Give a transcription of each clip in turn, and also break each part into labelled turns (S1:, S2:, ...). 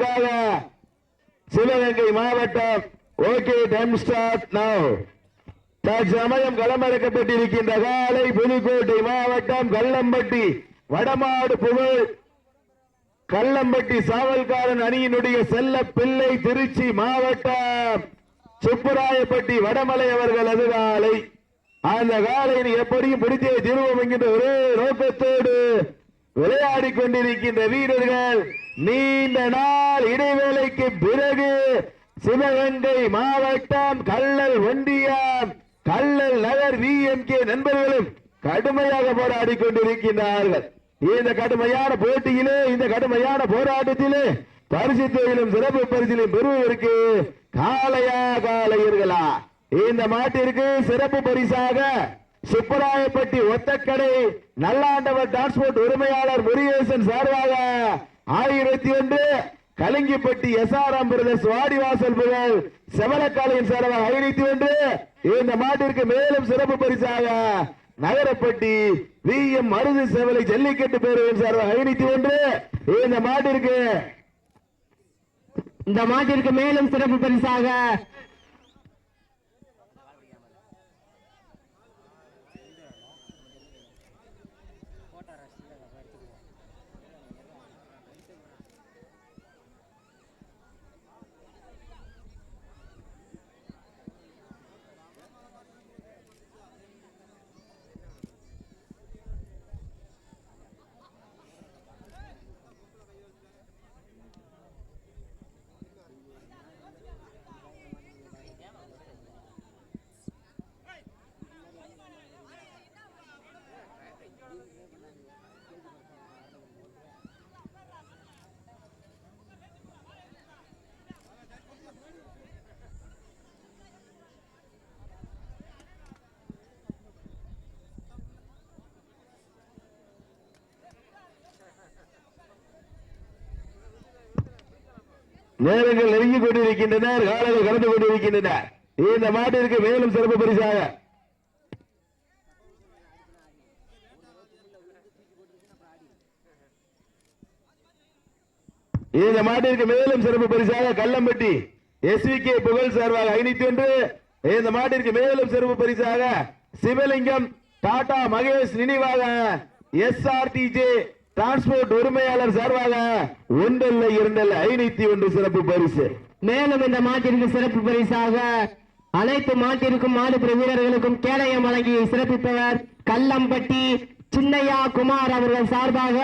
S1: பெறுவதற்காக சிவகங்கை மாவட்டம் okay time start now. தற்சமயம் களமிறக்கப்பட்டிருக்கின்ற காலை புதுக்கோட்டை மாவட்டம் கல்லம்பட்டி வடமாடு புகழ் கல்லம்பட்டி சாவல்காரன் அணியினுடைய செல்ல பிள்ளை திருச்சி மாவட்டம் சுப்புராயப்பட்டி வடமலை அவர்கள் அது காலை. அந்த காலையில் எப்படியும் பிடித்தே திருவோம் என்கின்ற ஒரே நோக்கத்தோடு விளையாடி கொண்டிருக்கின்ற வீரர்கள் நீண்ட நாள் இடைவேளைக்கு பிறகு சிவகங்கை மாவட்டம் கள்ளல் ஒன்றியம் கள்ளல் நகர் விஎம்கே நண்பர்களும் கடுமையாக போராடி கொண்டிருக்கின்றார்கள். இந்த கடுமையான போட்டியிலே இந்த கடுமையான போராட்டத்திலே பரிசு தொழிலும் சிறப்பு பரிசிலும் பெறுவதற்கு காளையா காளையர்களா? இந்த மாட்டிற்கு சிறப்பு பரிசாக சிப்பராயப்பட்டி ஒத்தக்கடை நல்லாண்டவர் டிரான்ஸ்போர்ட் உரிமையாளர் முருகேசன் சார்பாக ஆயிரத்தி ஒன்று கலிங்கிப்பட்டி எஸ்ஆர்எம் பிரதர்ஸ் வாடிவாசல் புகழ் செவலக்காலையின் சார்பாக ஆயிரத்தி ஒன்று. இந்த மாட்டிற்கு மேலும் சிறப்பு பரிசாக நகரப்பட்டி வி எம் மருது செவலை ஜல்லிக்கட்டு பேரவையின் சார்பாக ஐநூத்தி ஒன்று. இந்த மாட்டிற்கு
S2: இந்த மாட்டிற்கு மேலும் சிறப்பு பரிசாக
S1: நேரங்கள் நெருங்கி கொண்டிருக்கின்றன காலங்கள் கடந்து கொண்டிருக்கின்றன. இந்த மாட்டிற்கு மேலும் சிறப்பு பரிசாக. இந்த மாட்டிற்கு மேலும் சிறப்பு பரிசாக கல்லம்பட்டி எஸ்விகே புகழ் சார்பாக ஐநூத்தி ஒன்று. இந்த மாட்டிற்கு மேலும் சிறப்பு பரிசாக சிவலிங்கம் டாடா மகேஷ் நினைவாக எஸ்ஆர்டிஜே டிரான்ஸ்போர்ட் உரிமையாளர் சார்பாக ஒன்றல்ல இரண்டல்ல ஐநூத்தி ஒன்று சிறப்பு பரிசு.
S2: மேலும் இந்த மாட்டிற்கு சிறப்பு பரிசாக அனைத்து மாட்டிற்கும் மாடுபிற வீரர்களுக்கும் கேடயம் வழங்கி சிறப்பிப்பவர் கல்லம்பட்டி சின்னையா குமார் அவர்கள் சார்பாக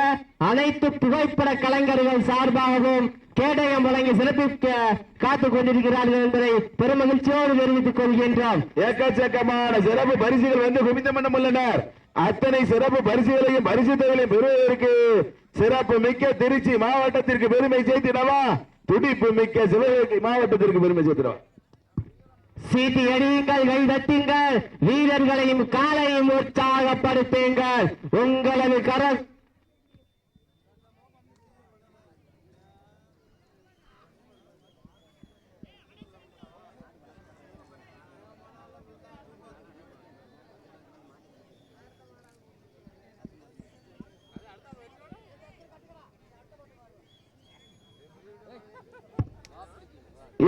S2: அனைத்து புகைப்பட கலைஞர்கள் சார்பாகவும் கேடயம் வழங்கி சிறப்பிக்க காத்துக் கொண்டிருக்கிறார்கள் என்பதை பெருமகிழ்ச்சியோடு தெரிவித்துக் கொள்கின்றோம்.
S1: எக்கச்சக்கமான சிறப்பு பரிசுகள் வந்து குவிந்த மன்னம் உள்ளனர். அத்தனை சிறப்பு பரிசுகளையும் பரிசு தொகைகளையும் பெறுவதற்கு சிறப்பு மிக்க திருச்சி மாவட்டத்திற்கு பெருமை சேர்த்திடவா? துடிப்பு மிக்க சிவகங்கை மாவட்டத்திற்கு பெருமை சேர்த்திடவா?
S2: சீட்டி அடியுங்கள் கை தட்டுங்கள் வீரர்களையும் காலையும் உற்சாகப்படுத்துங்கள். உங்களது கர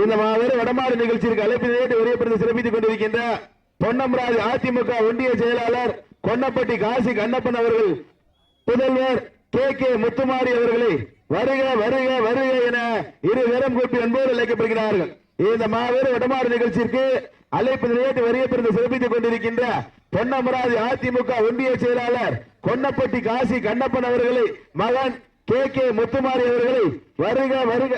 S1: இந்த மாபெரும் வடமாறு நிகழ்ச்சிக்கு அழைப்பு நேற்று உரியப்படுத்தி சிறப்பித்துக் கொண்டிருக்கின்ற பொன்னம்ராஜ் அதிமுக ஒன்றிய செயலாளர் கொன்னப்பட்டி காசி கண்ணப்பன் அவர்கள் புதல்வர் கே கே முத்துமாரி அவர்களை வருக வருக வருக என இரு வீரம் கூப்பி என்போர் அழைக்கப்படுகிறார்கள். இந்த மாபெரும் வடமாறு நிகழ்ச்சிக்கு அழைப்பு நிலையத்தை வரியப்பிருந்து சிறப்பித்துக் கொண்டிருக்கின்ற பொன்னமராஜ் அதிமுக ஒன்றிய செயலாளர் கொன்னப்பட்டி காசி கண்ணப்பன் அவர்களை மகன் கே கே முத்துமாரி அவர்களை வருக வருக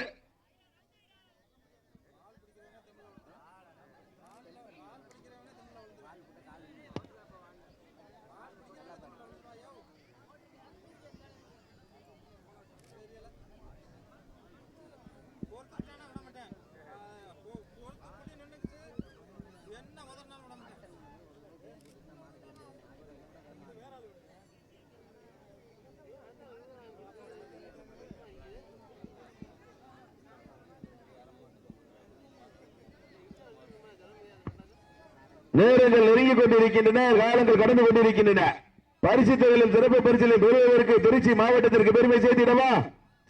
S1: நேரங்கள் நெருங்கிக் கொண்டிருக்கின்றன காலங்கள் கடந்து கொண்டிருக்கின்றன. பரிசு தொகையிலும் சிறப்பு பரிசிலும் பெறுவதற்கு திருச்சி மாவட்டத்திற்கு பெருமை சேர்த்திடவா?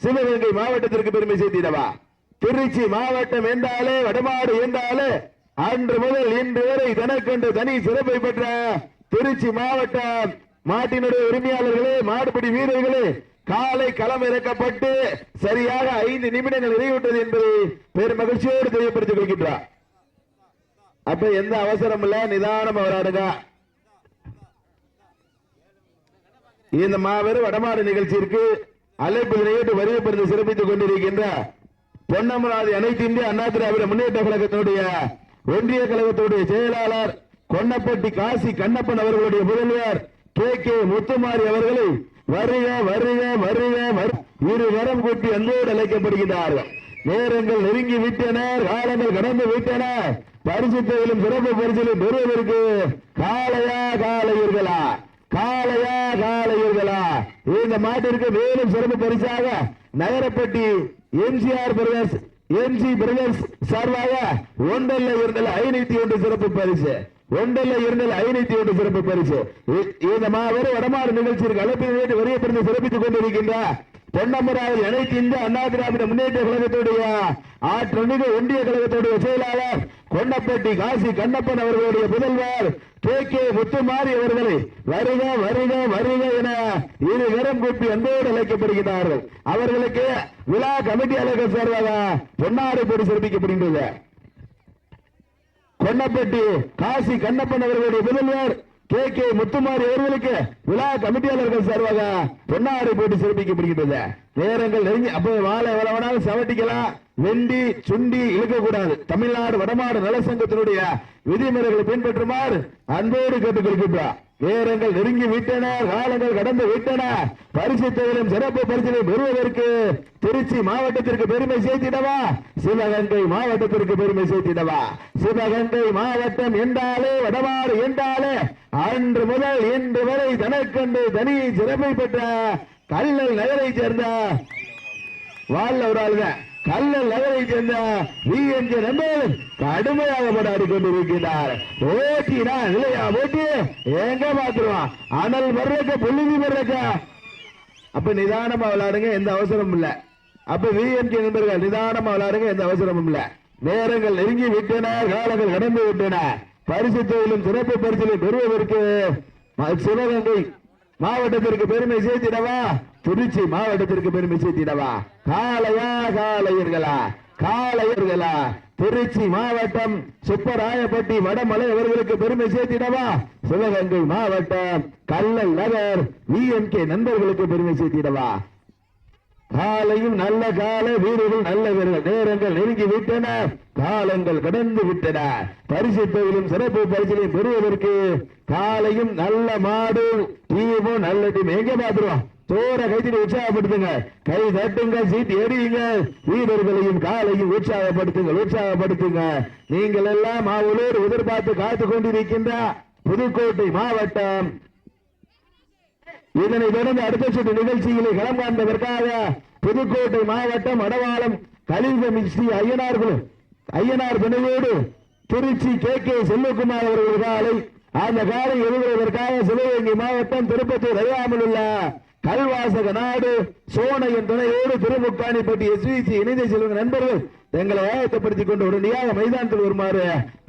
S1: சிவகங்கை மாவட்டத்திற்கு பெருமை சேர்த்திடவா? திருச்சி மாவட்டம் என்றாலே வடமாடு என்றாலே அன்று முதல் இன்று வரை தனக்கென்று தனி சிறப்பை பெற்ற திருச்சி மாவட்டம். மாட்டினுடைய உரிமையாளர்களே மாடுபிடி வீரர்களே காலை களம் இறக்கப்பட்டு சரியாக ஐந்து நிமிடங்கள் நிறைவுற்றது என்பதை பெரும் மகிழ்ச்சியோடு தெரியப்படுத்திக் கொள்கின்றார். அப்ப எந்த அவசரம் இல்ல நிதானம் அவராடுங்க இந்த மாபெரும் வடமாடு நிகழ்ச்சிக்கு அழைப்பு நிலையிட்டு பெருந்து சிறப்பித்துக் கொண்டிருக்கின்ற பொன்னமராதி அனைத்து இந்திய அண்ணா திராவிட முன்னேற்ற கழகத்தினுடைய ஒன்றிய கழகத்துடைய செயலாளர் கொன்னப்பட்டி காசி கண்ணப்பன் அவர்களுடைய முதல்வர் கே. கே. முத்துமாரி அவர்களை வருக வருக வருக வரு- இரு வரம் கூட்டி அன்போடு அழைக்கப்படுகின்றார்கள். நேரங்கள் நெருங்கி விட்டன காலங்கள் கடந்து விட்டன. பரிசுத்தையிலும் சிறப்பு பரிசிலும் பெறுவதற்கு காளையா காளையர்களா காளையா காளையர்களா. இந்த மாட்டிற்கு மேலும் சிறப்பு பரிசாக Nakarapatti MGR brothers MG brothers சார்பாக ஒன்றல்ல இருந்தல் ஐநூத்தி ஒன்று சிறப்பு பரிசு. ஒன்றல்ல இருந்தல் ஐநூத்தி ஒன்று சிறப்பு பரிசு. இந்த மாபெரும் வடமாறு நிகழ்ச்சிக்கு அழைப்பினை ஏற்று பிறந்து சிறப்பித்துக் கொண்டிருக்கின்ற பொன்னமராவில் அனைத்து இந்திய அண்ணா திராவிட முன்னேற்ற கழகத்துடைய ஆற்றமிகு ஒன்றிய கழகத்துடைய செயலாளர் கொண்டப்பட்டி காசி கண்ணப்பன் அவர்களுடைய முதல்வர் கே. கே. முத்துமாரி அவர்களை வருக வருக வருக என இரு கரம் கூப்பி அன்போடு அழைக்கப்படுகிறார்கள். அவர்களுக்கு விழா கமிட்டி அலுவலகம் சார்பாக பொன்னாடு போட்டு சிறப்பிக்கப்படுகின்றது. கொன்னப்பட்டி காசி கண்ணப்பன் அவர்களுடைய முதல்வர் கே கே முத்துமாரி அவர்களுக்கு விழா கமிட்டியாளர்கள் சார்பாக பொன்னாடை போட்டு சிறப்பிக்கப்படுகின்றது. நேரங்கள் நெருங்கி அப்போ வாழை எவ்வளவு வேணாலும் சவட்டிக்கலாம். வெண்டி சுண்டி இழுக்கக்கூடாது. தமிழ்நாடு வடமாடு நலசங்கத்தினுடைய விதிமுறைகளை பின்பற்றுமாறு அன்போடு கேட்டுக் கொள்கின்றார் நேரங்கள் நெருங்கி விட்டன காலங்கள் கடந்து விட்டன. பரிசு தொழிலும் சிறப்பு பரிசிலை பெறுவதற்கு திருச்சி மாவட்டத்திற்கு பெருமை சேர்த்திடவா? சிவகங்கை மாவட்டத்திற்கு பெருமை சேர்த்திடவா? சிவகங்கை மாவட்டம் என்றாலே வடமாறு என்றாலே அன்று முதல் இன்று வரை தனக்கண்டு தனி சிறப்பை பெற்ற கல்லல் நகரை சேர்ந்த வாழ்ல ஒரு ஆளுங்க கல்லல் நகரை சேர்ந்த விஎன்ஜி நம்பர் கடுமையாக போராடி கொண்டிருக்கிறார் ஓட்டினா இல்லையா ஓட்டி எங்க பாத்துருவான் அனல் வர்றக்க புழுதி வர்றக்க. அப்ப நிதானமா விளையாடுங்க எந்த அவசரமும் இல்ல. அப்ப விஎன்கே நண்பர்கள் நிதானமா விளையாடுங்க எந்த அவசரமும் இல்ல. நேரங்கள் நெருங்கி விட்டன காலங்கள் கடந்து விட்டன. பரிசு தொழிலும் சிறப்பு பரிசிலும் பெறுவதற்கு ம- சிவகங்கை மாவட்டத்திற்கு பெருமை சேர்த்திடவா? திருச்சி மாவட்டத்திற்கு பெருமை சேர்த்திடவா? காலையா காலையர்களா காளையர்களா? திருச்சி மாவட்டம் சுப்பராயப்பட்டி வடமலை அவர்களுக்கு பெருமை சேர்த்திடவா? சிவகங்கை மாவட்டம் கல்லல் நகர் விஎம்கே நண்பர்களுக்கு பெருமை சேர்த்திடவா? காலையும் நல்ல கால வீரர்கள் நல்ல வீரர்கள் நேரங்கள் நெருங்கி விட்டன. காலங்கள் கடந்து விட்டன. பரிசு தொழிலும் சிறப்பு பரிசிலையும் பெறுவதற்கு காலையும் நல்ல மாடு டீமும் நல்ல டீம் எங்க பாத்துருவோம்? தோர கைத்திரி உற்சாகப்படுத்துங்க. கை தட்டுங்க சீட்டு எறியுங்க. வீரர்களையும் காலையும் உற்சாகப்படுத்துங்க உற்சாகப்படுத்துங்க. நீங்கள் எல்லாம் மாவுலூர் எதிர்பார்த்து காத்து கொண்டிருக்கின்ற புதுக்கோட்டை மாவட்டம். இதனை தொடர்ந்து அடுத்த சுற்று நிகழ்ச்சிகளை களம் காண்பதற்காக புதுக்கோட்டை மாவட்டம் அடவாளம் கலிங்க ஸ்ரீ ஐயனார் ஐயனார் துணையோடு திருச்சி கே. கே. செல்வகுமார் அவர்கள் காலை அந்த காலை எழுதுவதற்காக சிவகங்கை மாவட்டம் திருப்பத்தூர் அறியாமல் உள்ள கல்வாசக நாடு சோனையின் துணையோடு திருமுக்காணிப்பட்டி எஸ்விசி இணைந்த செல்வங்க நண்பர்கள் எங்களை ஆயத்தப்படுத்திக் கொண்டு உடனடியாக மைதானத்தில் வருமாறு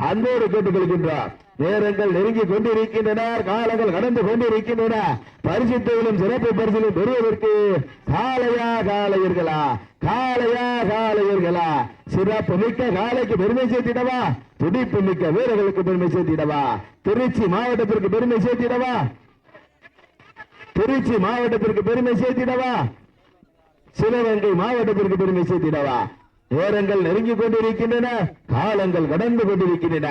S1: அன்போடு கேட்டுக் கொள்கின்றார் நேரங்கள் நெருங்கி கொண்டிருக்கின்றன காலங்கள் கடந்து கொண்டிருக்கின்றன. பரிசுத்தையிலும் சிறப்பு பரிசிலும் பெறுவதற்கு காலையா காலையர்களா காலையா காலையர்களா. சிறப்பு மிக்க காலைக்கு பெருமை சேர்த்திடவா துடிப்பு மிக்க வீரர்களுக்கு பெருமை சேர்த்திடவா. திருச்சி மாவட்டத்திற்கு பெருமை சேர்த்திடவா. திருச்சி மாவட்டத்திற்கு பெருமை சேர்த்திடவா? சிவகங்கை மாவட்டத்திற்கு பெருமை சேர்த்திடவா? நேரங்கள் நெருங்கிக் கொண்டிருக்கின்றன காலங்கள் கடந்து கொண்டிருக்கின்றன.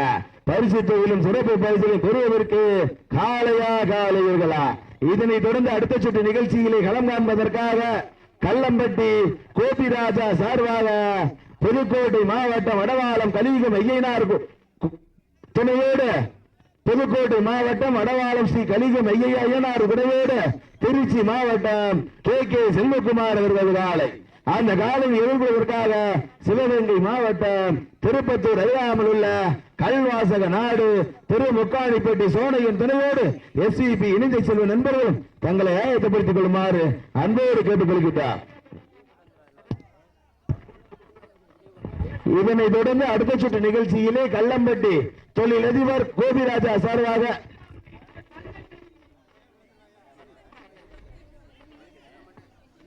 S1: பரிசு தொழிலும் சிறப்பு பரிசிலும் பெறுவதற்கு காலையா காலையர்களா? இதனை தொடர்ந்து அடுத்த சுற்று நிகழ்ச்சியிலே களம் காண்பதற்காக கல்லம்பட்டி கோபிராஜா சார்பாக புதுக்கோட்டை மாவட்டம் வடவாளம் கலியுகம் ஐயனார் துணையோடு புதுக்கோட்டை மாவட்டம் வடவாளம் ஸ்ரீ கலிகம் ஐயா ஐயனார் திருச்சி மாவட்டம் கே. கே. செல்வகுமார் அவர்களது காலை. அந்த காலம் எதிர்கொள்வதற்காக சிவகங்கை மாவட்டம் திருப்பத்தூர் அறியாமல் உள்ள கல்வாசக நாடு திருமுக்காணிப்பட்டி சோனையின் துணையோடு எஸ்விபி இணைந்த செல்வ நண்பர்களும் தங்களை ஆயத்தப்படுத்திக் கொள்ளுமாறு அன்போடு கேட்டுக் கொள்கிறார் இதனை தொடர்ந்து அடுத்த சுற்று நிகழ்ச்சியிலே கள்ளம்பட்டி தொழிலதிபர் கோபிராஜா சார்பாக.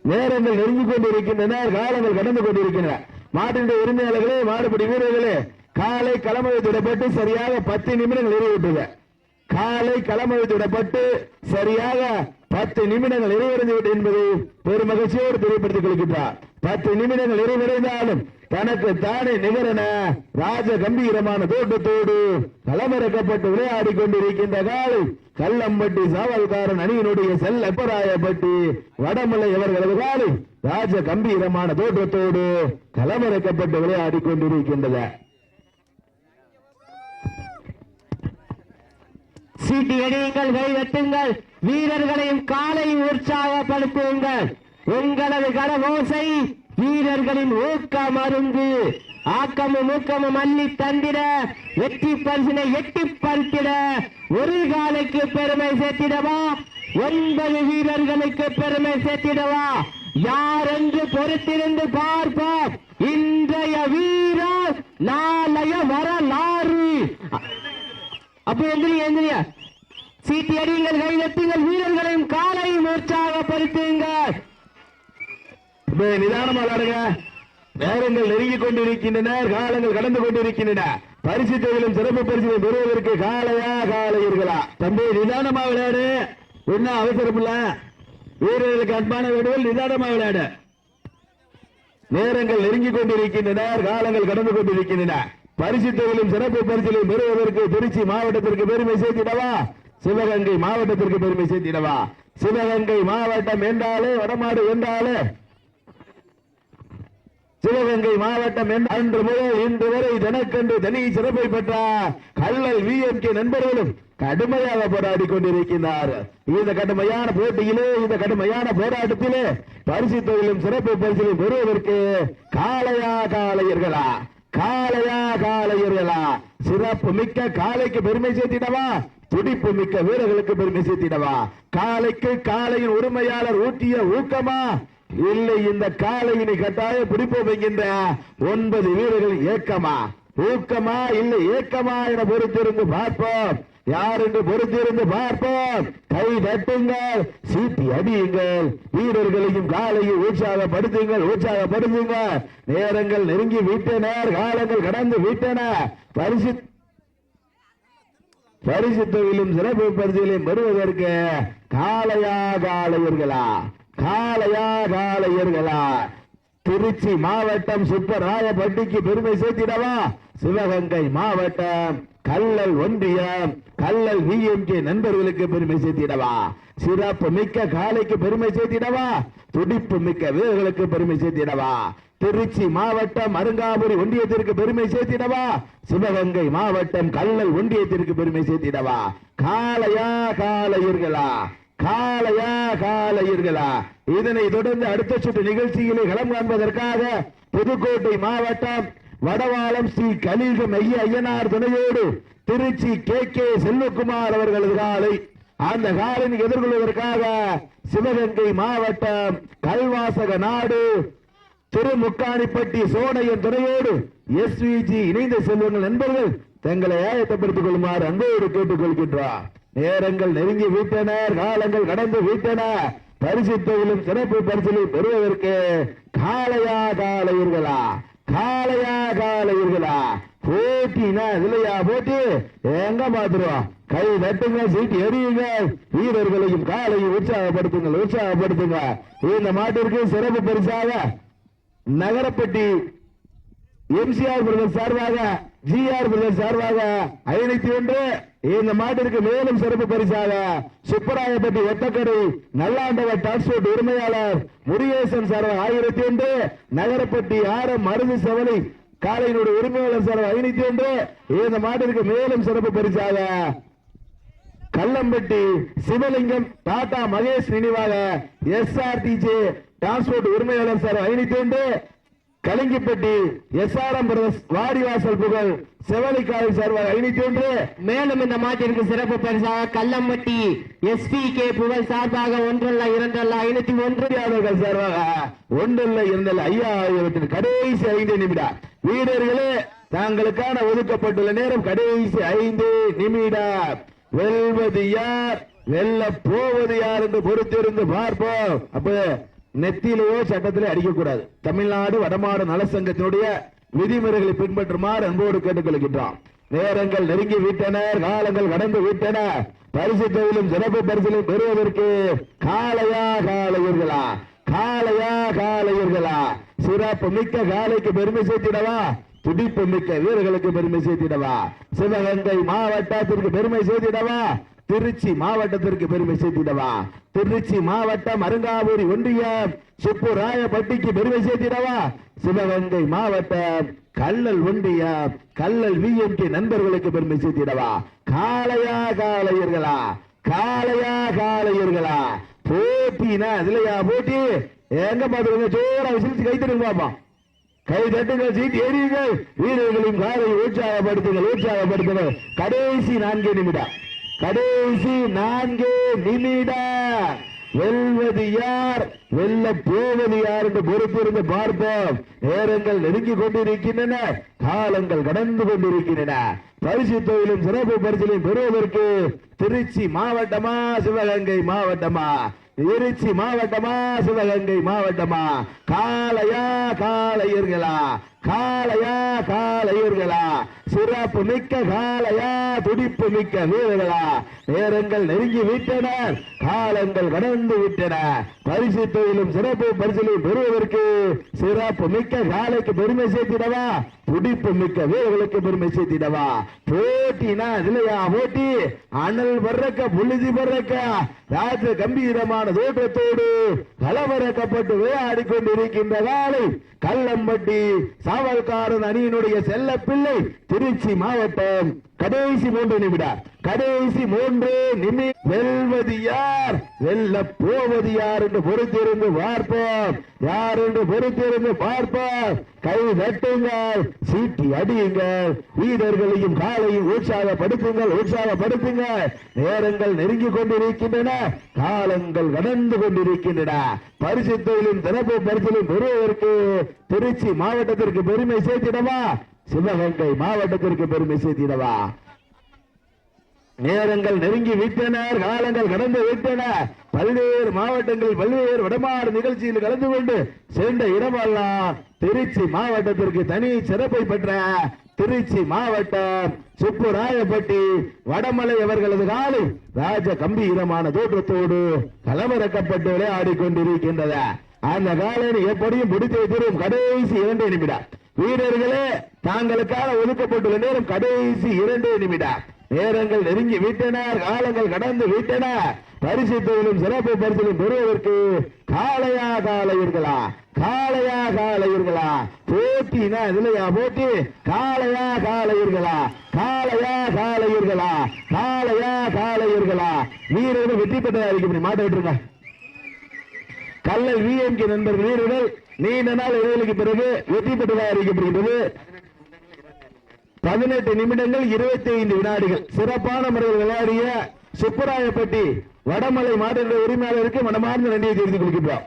S1: நேரங்கள் நெருங்கிக் கொண்டிருக்கின்றன காலங்கள் கடந்து கொண்டிருக்கின்றன. மாட்டினுடைய உரிமையாளர்களே மாடுபடி வீரர்களே காலை களமழை விடப்பட்டு சரியாக பத்து நிமிடங்கள் நிறைவேற்றுங்க காலை களமழை விடப்பட்டு சரியாக பத்து நிமிடங்கள் நிறைவடைந்து விட்டு என்பதை பெரும் மகிழ்ச்சியோடு தெரியப்படுத்திக் கொள்கின்றார். பத்து நிமிடங்கள் நிறைவடைந்தாலும் தனக்கு தானே நிகரன ராஜ கம்பீரமான தோட்டத்தோடு களமிறக்கப்பட்டு விளையாடி கொண்டிருக்கின்ற காலை கல்லம்பட்டி சாவல்காரன் அணியினுடைய செல்லப்பராயப்பட்டி வடமலை அவர்களது காலை ராஜ கம்பீரமான தோற்றத்தோடு களமிறக்கப்பட்டு விளையாடி கொண்டிருக்கின்றத
S2: சீட்டி அடியுங்கள் கைதட்டுங்கள் வீரர்களையும் காலை உற்சாகப்படுத்துங்கள். உங்களது கரவோசை வீரர்களின் ஊக்கம் மருந்து ஆக்கமும் ஊக்கமும் அள்ளி தந்திட வெற்றி பரிசினை எட்டி பறித்திட ஒரு காலைக்கு பெருமை சேர்த்திடவா? ஒன்பது வீரர்களுக்கு பெருமை சேர்த்திடவா? யார் என்று பொறுத்திருந்து பார்ப்போம். இன்றைய வீரர் நாளைய வரலாறு. அப்ப எந்திரிங்க எந்திரியா சீட்டி அடியுங்கள் கைதட்டுங்கள் வீரர்களையும் காலையும் உற்சாகப்படுத்துங்கள்.
S1: நிதானமா விளாடுங்க நேரங்கள் நெருங்கிக் கொண்டிருக்கின்றன காலங்கள் கடந்து கொண்டிருக்கின்றன. பரிசு தொழிலும் சிறப்பு பரிசுகளை பெறுவதற்கு காலையா காலையீர்களா? தம்பி நிதானமா விளையாடு. ஒன்னும் அவசரம் இல்ல? வீரர்களுக்கு அன்பான வேண்டுகோள் நிதானமா விளையாடு. நேரங்கள் நெருங்கிக் கொண்டிருக்கின்றன காலங்கள் கடந்து கொண்டிருக்கின்றன. பரிசு தொழிலும் சிறப்பு பரிசிலையும் பெறுவதற்கு திருச்சி மாவட்டத்திற்கு பெருமை சேர்த்திடவா? சிவகங்கை மாவட்டத்திற்கு பெருமை சேர்த்திடவா? சிவகங்கை மாவட்டம் என்றாலே வடமாடு என்றாலே சிவகங்கை மாவட்டம் அன்று முதல் இன்று வரை தனக்கென்று தனி சிறப்பை பெற்ற கள்ளல் விஎம்கே நண்பர்களும் கடுமையாக போராடி கொண்டிருக்கிறார் இந்த கடுமையான போட்டியிலே இந்த கடுமையான போராட்டத்திலே பரிசு தொழிலும் சிறப்பு பரிசிலும் பெறுவதற்கு காளையா காளையர்களா? காளையா காளையர்களா? சிறப்பு மிக்க காளைக்கு பெருமை சேர்த்திடவா? துடிப்பு மிக்க வீரர்களுக்கு பெருமை சேர்த்திடவா? காலைக்கு காலையின் உரிமையாளர் ஊட்டிய ஊக்கமா? இல்லை இந்த காலையினை கட்டாய பிடிப்போம் என்கின்ற ஒன்பது வீரர்கள் ஏக்கமா? ஊக்கமா? இல்லை ஏக்கமா என பொறுத்திருந்து பார்ப்போம். யார் என்று பொறுத்திருந்து பார்ப்போம். கை தட்டுங்கள் சீட்டி அடியுங்கள் வீரர்களையும் காலையும் உற்சாகப்படுத்துங்கள் உற்சாகப்படுத்துங்க நேரங்கள் நெருங்கி விட்டனர் காலங்கள் கடந்து விட்டன. பரிசு பரிசு தொழிலும் சிறப்பு பரிசுகளையும் பெறுவதற்கு காலையா காலையர்களா காளையா காளையர்களா திருச்சி மாவட்டம் சுப்பராயப்பட்டிக்கு பெருமை சேர்த்திடவா? சிவகங்கை மாவட்டம் கல்லல் ஒன்றியம் கல்லல் விஎம்கே நண்பர்களுக்கு பெருமை சேர்த்திடவா? சிறப்பு மிக்க காலைக்கு பெருமை சேர்த்திடவா? துடிப்பு மிக்க வீரர்களுக்கு பெருமை சேர்த்திடவா? திருச்சி மாவட்டம் அருங்காபுரி ஒன்றியத்திற்கு பெருமை சேர்த்திடவா? சிவகங்கை மாவட்டம் கல்லல் ஒன்றியத்திற்கு பெருமை சேர்த்திடவா? காளையா காளையர்களா காலையா காலையீர்களா? இதனை தொடர்ந்து அடுத்த சுற்று நிகழ்ச்சியிலே களம் காண்பதற்காக புதுக்கோட்டை மாவட்டம் வடவாளம் ஸ்ரீ கலீக மைய ஐயனார் துணையோடு திருச்சி கே. கே. செல்வகுமார் அவர்களது காலை அந்த காலினை எதிர்கொள்வதற்காக சிவகங்கை மாவட்டம் கல்வாசக நாடு திருமுக்காணிப்பட்டி சோனையன் துணையோடு எஸ்விஜி இணைந்த செல்வங்கள் நண்பர்கள் தங்களை ஆயத்தப்படுத்திக் கொள்ளுமாறு அன்போடு கேட்டுக் கொள்கின்றார் நேரங்கள் நெருங்கி விட்டன காலங்கள் கடந்து விட்டன. பரிசு தொழிலும் சிறப்பு பரிசிலும் பெறுவதற்கு காளையா காலையீர்களா காளையா காலையீர்களா போட்டினா இல்லையா போட்டி எங்க பாத்துருவோம் கை தட்டுங்க சீட்டு எரியுங்க வீரர்களையும் காலையும் உற்சாகப்படுத்துங்கள் உற்சாகப்படுத்துங்க. இந்த மாட்டிற்கு சிறப்பு பரிசாக நகரப்பட்டி எம்சிஆர் பிரதர் சார்பாக ஜிஆர் பிரதர் சார்பாக ஐநூத்தி ஒன்று இந்த மாட்டிற்கு மேலும் சிறப்பு பரிசாக சுப்பராயப்பட்டி ஒத்தக்கரை நல்லாண்டவர் டிரான்ஸ்போர்ட் உரிமையாளர் முருகேசன் சார் ஆயிரத்தி ஒன்று நகரப்பட்டி ஆரம் மருது செவலை காலையினுடைய உரிமையாளர் சார் ஐநூத்தி ஒன்று. இந்த மாட்டிற்கு மேலும் சிறப்பு பரிசாக கல்லம்பட்டி சிவலிங்கம் டாடா மகேஷ் நினைவாக எஸ்ஆர்டிஜே டிரான்ஸ்போர்ட் உரிமையாளர் சார் ஐநூத்தி ஒன்று. Kalingipatti S R M brothers வாடிவாசல் புகழ் செவலிக்காய் சார்பாக ஐநூத்தி ஒன்று.
S2: மேலும் இந்த மாட்டிற்கு சிறப்பு பரிசாக கல்லம்பட்டி எஸ்பி கே புகழ் சார்பாக ஒன்றல்ல இரண்டல்ல ஐநூத்தி ஒன்று.
S1: அவர்கள் சார்பாக ஒன்றில் இருந்தல் ஐயாயிரத்தின் கடைசி ஐந்து நிமிடம். வீரர்களே தாங்களுக்கான ஒதுக்கப்பட்டுள்ள நேரம் கடைசி ஐந்து நிமிடம். வெல்வது யார் வெல்ல போவது யார் என்று பொறுத்திருந்து பார்ப்போம். அப்ப நெத்தியிலேயோ சட்டத்திலே அடிக்கக்கூடாது. தமிழ்நாடு வடமாடு நலசங்கத்தினுடைய விதிமுறைகளை பின்பற்றுமாறு அன்போடு கேட்டுக்கொள்கின்றான் நேரங்கள் நெருங்கி விட்டன காலங்கள் கடந்து விட்டன. பரிசு தொழிலும் சிறப்பு பரிசிலும் பெறுவதற்கு காலையா காலையர்களா காலையா காலையர்களா சிறப்பு மிக்க காலைக்கு பெருமை சேர்த்திடவா? துடிப்பு மிக்க வீரர்களுக்கு பெருமை சேர்த்திடவா? சிவகங்கை மாவட்டத்திற்கு பெருமை சேர்த்திடவா? திருச்சி மாவட்டத்திற்கு பெருமை சேர்த்திடவா? திருச்சி மாவட்டம் அருங்காபுரி ஒன்றியம் சுப்புராயப்பட்டிக்கு பெருமை சேர்த்திடவா? சிவகங்கை மாவட்டம் கல்லல் ஒன்றியம் கல்லல் விஎம்கே நண்பர்களுக்கு பெருமை சேர்த்திடவா? காளையா காளையர்களா? காளையா காளையர்களா? போட்டினா அதுலயா போட்டி? எங்க பாத்துருங்க ஜோரா விசிலிச்சு கைத்தடுங்க பாப்போம் கை தட்டுங்கள் சீட்டு ஏறியுங்கள். வீரர்களின் காலை உற்சாகப்படுத்துங்கள் உற்சாகப்படுத்துங்கள். கடைசி நான்கு நிமிடம். கடைசி நான்கு நிமிட வெல்வது யார் வெல்ல போவது யார் என்று பொறுத்திருந்து பார்ப்போம். நேரங்கள் நெருங்கி கொண்டிருக்கின்றன காலங்கள் கடந்து கொண்டிருக்கின்றன. பரிசு தொழிலும் சிறப்பு பரிசிலையும் பெறுவதற்கு திருச்சி மாவட்டமா சிவகங்கை மாவட்டமா? திருச்சி மாவட்டமா சிவகங்கை மாவட்டமா? காலையா காலையர்களா காளையா காளையர்களா? சிறப்பு மிக்க காளையா துடிப்பு மிக்க வீரர்களா? நேரங்கள் நெருங்கி விட்டன காலங்கள் கடந்து விட்டன. பரிசு தொழிலும் சிறப்பு பரிசிலையும் பெறுவதற்கு சிறப்பு மிக்க காலைக்கு பெருமை சேர்த்திடவா? துடிப்பு மிக்க வீரர்களுக்கு பெருமை சேர்த்திடவா? போட்டினா இல்லையா போட்டி. அனல் வர்றக்க புழுதி வர்றக்க ராஜ கம்பீரமான தோற்றத்தோடு கலவரக்கப்பட்டு விளையாடி கொண்டிருக்கின்ற காலை கல்லம்பட்டி காவல்காரன் அணியினுடைய செல்ல பிள்ளை திருச்சி மாவட்டம். கடைசி மூன்று நிமிடம் கடைசி மூன்று நிமி வெல்வது யார் வெல்ல போவது யார் என்று பொறுத்திருந்து பார்ப்போம். யார் என்று பொறுத்திருந்து பார்ப்போம். கை வெட்டுங்கள் சீட்டி அடியுங்கள் வீரர்களையும் காலையும் உற்சாகப்படுத்துங்கள் உற்சாகப்படுத்துங்கள். நேரங்கள் நெருங்கிக் கொண்டிருக்கின்றன காலங்கள் கடந்து கொண்டிருக்கின்றன. பரிசு தொழிலும் தினப்பு பரிசிலும் பெறுவதற்கு திருச்சி மாவட்டத்திற்கு பெருமை சேர்த்திடவா? சிவகங்கை மாவட்டத்திற்கு பெருமை சேர்த்திடவா? நேரங்கள் நெருங்கி விட்டனர் காலங்கள் கடந்து விட்டன. பல்வேறு மாவட்டங்களில் பல்வேறு வடமாறு நிகழ்ச்சியில் கலந்து கொண்டு சென்ற இடமெல்லாம் திருச்சி மாவட்டத்திற்கு தனி சிறப்பை பெற்ற திருச்சி மாவட்டம் சுப்புராயப்பட்டி. வடமலை அவர்களது காலை ராஜ கம்பீரமான தோற்றத்தோடு கலவரக்கப்பட்டு விளையாடி கொண்டிருக்கின்றன. அந்த காலனி எப்படியும் பிடித்து வைத்திருக்கும் கடைசி இரண்டு நிமிடம். வீரர்களே தாங்களுக்காக ஒதுக்கப்பட்டுள்ள நேரம் கடைசி இரண்டு நிமிடம். நேரங்கள் நெருங்கி விட்டன காலங்கள் கடந்து விட்டன. பரிசு தொழிலும் சிறப்பு பரிசிலும் பெறுவதற்கு காளையா காளையர்களா காளையா காளையர்களா போட்டினா இல்லையா போட்டி? காளையா காளையர்களா காளையா காளையர்களா காளையா காளையர்களா வீரர்கள் வெற்றி பெற்றதா இருக்கு மாட்ட விட்டுருங்க. கல்லல் விஎம்கே நண்பர் வீரர்கள் நீண்ட நாள் இடைவெளிக்கு பிறகு வெற்றி பெற்றதாக அறிவிக்கப்படுகின்றது பதினெட்டு நிமிடங்கள் இருபத்தி ஐந்து வினாடிகள். சிறப்பான முறையில் விளையாடிய சுப்பராயப்பட்டி வடமலை மாநில உரிமையாளருக்கு மனமார்ந்த நன்றியை தெரிவித்துக் கொள்கின்றோம்.